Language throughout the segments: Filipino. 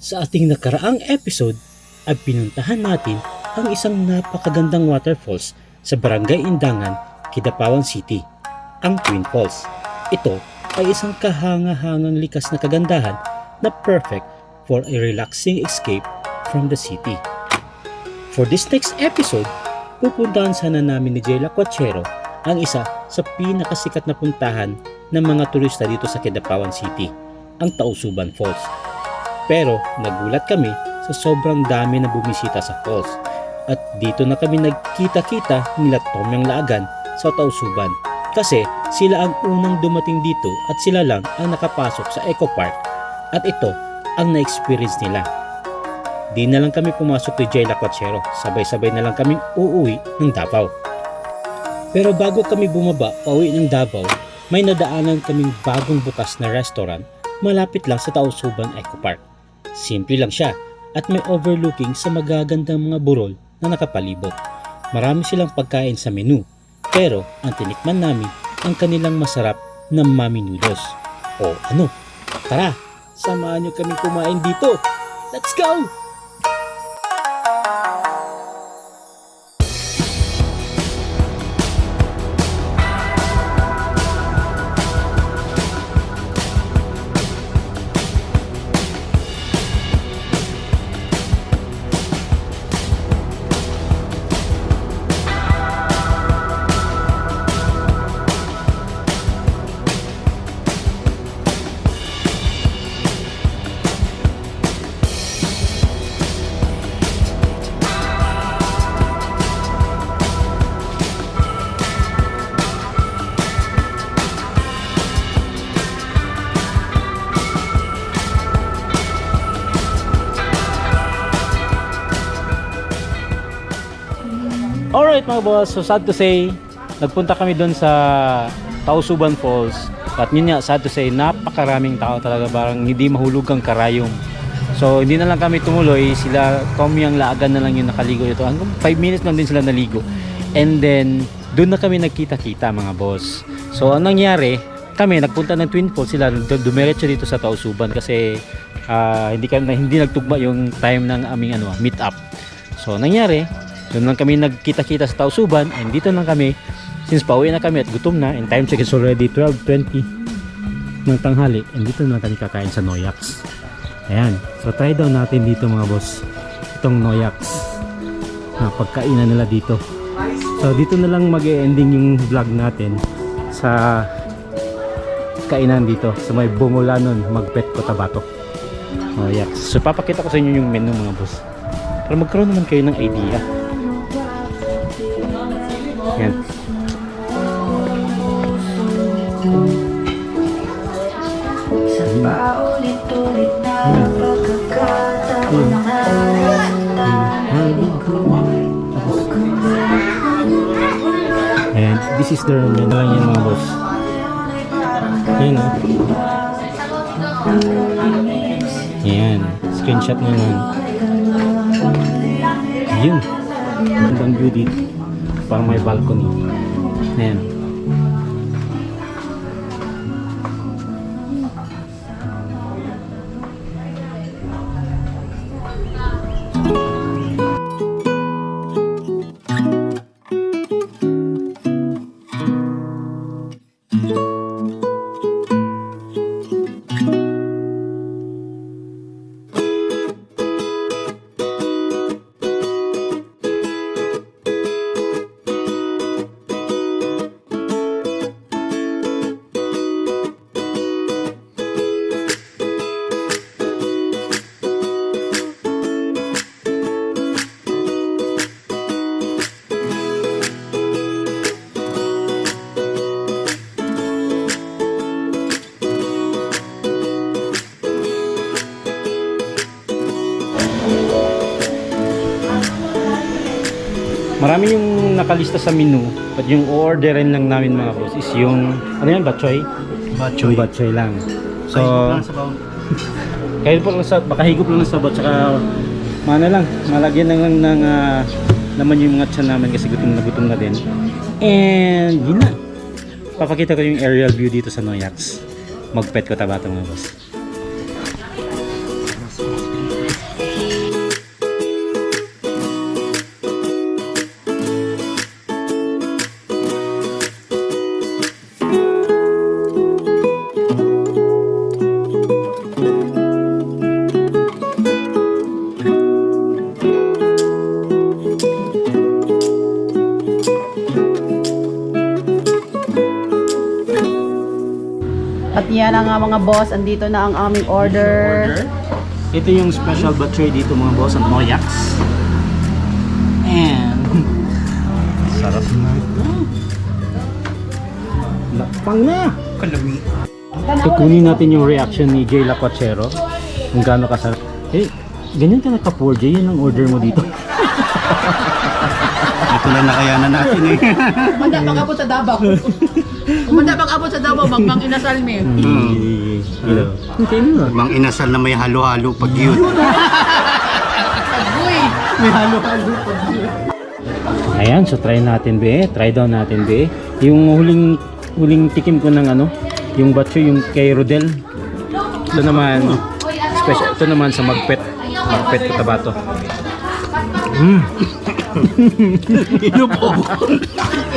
Sa ating nakaraang episode ay pinuntahan natin ang isang napakagandang waterfalls sa Barangay Indangan, Kidapawan City, ang Twin Falls. Ito ay isang kahanga-hangang likas na kagandahan na perfect for a relaxing escape from the city. For this next episode, pupuntahan sana namin ni Jay Lacuachero ang isa sa pinakasikat na puntahan ng mga turista dito sa Kidapawan City, ang Tausuban Falls. Pero nagulat kami sa sobrang dami na bumisita sa falls at dito na kami nagkita-kita nila Tomyang Laagan sa Tausuban kasi sila ang unang dumating dito at sila lang ang nakapasok sa Eco Park at ito ang na-experience nila. Di na lang kami pumasok ni Jay Lacuachero, sabay-sabay na lang kaming uuwi ng Davao. Pero bago kami bumaba pauwi ng Davao, may nadaanan kaming bagong bukas na restaurant malapit lang sa Tausuban Eco Park. Simple lang siya at may overlooking sa magagandang mga burol na nakapalibot. Marami silang pagkain sa menu, pero ang tinikman namin ang kanilang masarap na mami noodles. O ano, tara, samahan nyo kami kumain dito. Let's go! Alright mga boss, so sad to say, nagpunta kami doon sa Tausuban Falls. At yun nga, sad to say, napakaraming tao talaga, parang hindi mahulog ang karayom. So hindi na lang kami tumuloy, sila Tommy ang laagan na lang yung nakaligo dito. Hanggang 5 minutes lang din sila naligo. And then, doon na kami nagkita-kita mga boss. So ang nangyari, kami nagpunta ng Twin Falls, sila du- dumiretso dito sa Tausuban kasi ah, hindi kami hindi nagtugma yung time ng aming ano, meet up. So nangyari, doon lang kami nagkita-kita sa Tausuban and dito lang kami since pauwi na kami at gutom na and time check is already 12.20 ng tanghali and dito na kami kakain sa Noyax. Ayan. So try daw natin dito mga boss. Itong Noyax. Na pagkainan nila dito. So dito na lang mag-ending yung vlog natin sa kainan dito sa may Bumulanon, Magpet, Cotabato. Noyax. So papakita ko sa inyo yung menu mga boss. Para magkaroon naman kayo ng idea. Yan. Paulit-ulit na pagkakataon na naranasan ko And this is the menu lang yan mga boss. Yan o. Yan. Screenshot nyo lang. Yun. Gandang view dito. Parang may balcony. Ayan. Marami yung nakalista sa menu, but yung orderin lang namin mga boss is yung, ano yan, batchoy? Batchoy. Yung batchoy lang. So, kahit po lang sa, baka higop lang sa bot, saka, mana lang, malagyan lang lang ng, ah, naman yung mga tiyan namin kasi gutom na gutom na din. And, yun na. Papakita ko yung aerial view dito sa Noyax. Magpet ko tabato mga boss. Yan ang uh, mga boss. Andito na ang aming order. Ito yung special battery dito mga boss, ang Moyax. And sarap na ito. Lakpang na! Kalami. Kukunin natin yung reaction ni Jay Lacuachero. Kung gaano kasarap. Eh, ganyan ka naka 4J, yun ang order mo dito. Ito lang nakayanan natin eh. Manda pag abot sa Davao. Manda pag abot sa Davao, magmang inasal mi. Hmm. Hello. Okay na. Mang inasal na may halo-halo pag yun. Uy! Ayan, so try natin be. Try down natin be. Yung huling huling tikim ko ng ano, yung batcho yung kay Rodel. Ito naman special. Ito naman sa Magpet. Magpet Cotabato. Mm.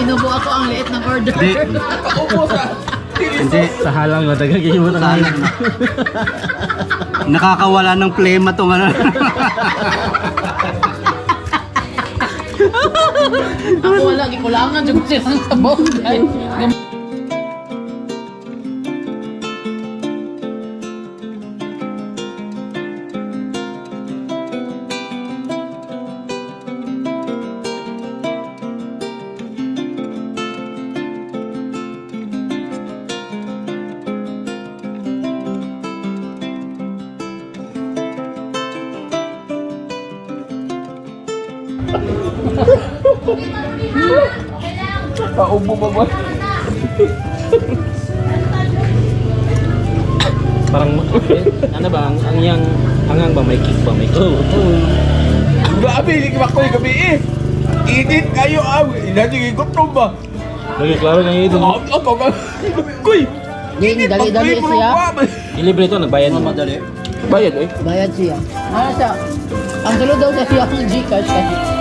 Inubo ako ang liit ng order. Hindi. Hindi. Sa halang na ng Sayang na. Nakakawala ng plema tong ano. Ako wala, gikulangan dyan silang sabaw. Guys. Parang ano ba ang ang yang hangang ba may kick ba may kick. Grabe, hindi ka makoy gabi eh. Init kayo ah. Inati gutom ba? Lagi klaro na ito. Ako ako ka. Kuy. Dali, dali, dali siya. Ilibre ito nagbayad mo madali. Bayad eh. Bayad siya. Ano siya? Ang tulo daw sa siya ng Gcash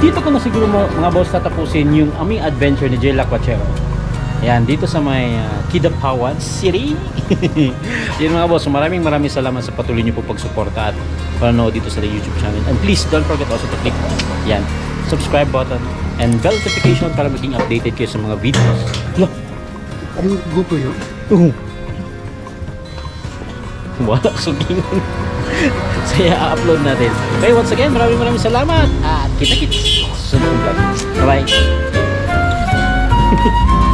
dito ko na siguro mga boss tatapusin yung aming adventure ni Jay Lacuachero. Yan, dito sa may uh, Kidapawan City. Yan mga boss, maraming maraming salamat sa patuloy niyo po pagsuporta at panonood dito sa YouTube channel. And please don't forget also to click yan, subscribe button and bell notification para maging updated kayo sa mga videos. Look, Ang gupo yun. Uh. Wala suging. Saya upload natin. Okay, once again, maraming maraming salamat. At kita-kits. Sunod vlog. Bye-bye.